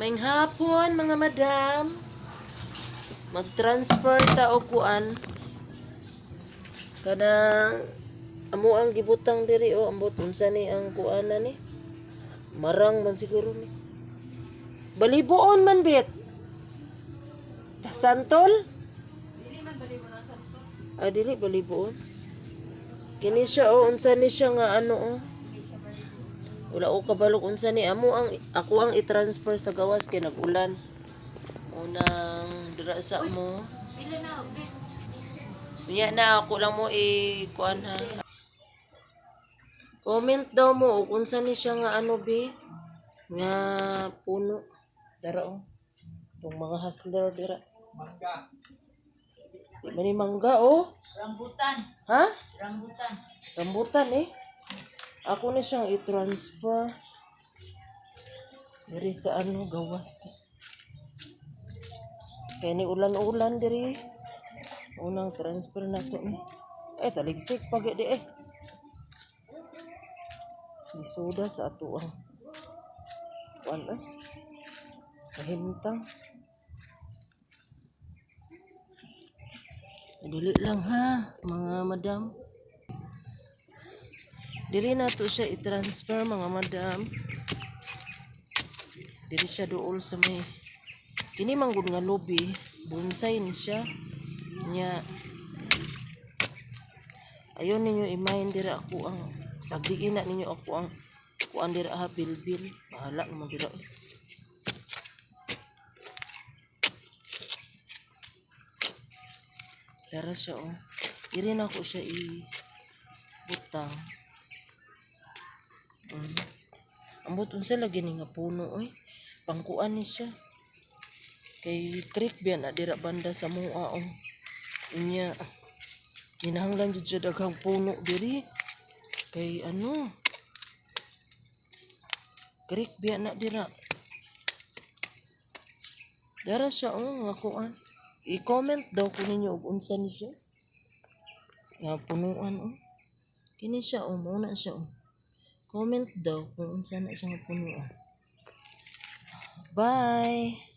Maing hapon mga madam. Mag-transfer ta og kuan. Kanang amo ang gibutang diri o ambot unsa ni ang kuan ni. Marang man siguro ni. Baliboon man bit. Ta- Santol? Ah, dili baliboon. Kini siya o unsa ni siya nga ano o. Wala ko kabalok unsa ni amo ang ako ang i-transfer sa gawas kay nag-ulan. Unang dira sa mo. Unya na ako lang mo i kuan ha. Comment daw mo kung unsa ni siya nga ano bi nga puno. Dara o. Itong mga hustler dira. Mangga. Di ba ni mangga oh? Rambutan. Ha? Rambutan. Rambutan eh. Ako na siyang i-transfer. Diri sa ano, gawas. Kaya ni ulan-ulan diri. Unang transfer na to ni. Eh, taligsik pag di eh. Isuda sa ato ang wala. Kahintang. Dili lang ha, mga madam. Dili na siya i-transfer mga madam. Dili siya dool sa may Kini manggod nga lobby, bonsai ni siya. Nya Ayon ninyo i-mind dira ako ang sagdiin na ninyo ako ang kuan dira ha bilbil. Bahala naman dira. Dara siya oh. Dili na ako siya i butang. Ambot unsa lagi ni nga puno oy. Pangkuan ni siya. Kay creek biya na dira banda sa mua oh. Inya kinahanglan jud siya daghang puno diri. Kay ano? Creek biya na dira. Dara siya oh nga kuan. I-comment daw ko ninyo og unsa ni siya. Nga punuan oh. Kini siya oh, muna siya oh. Comment daw kung unsa na siya nga punuan. Bye!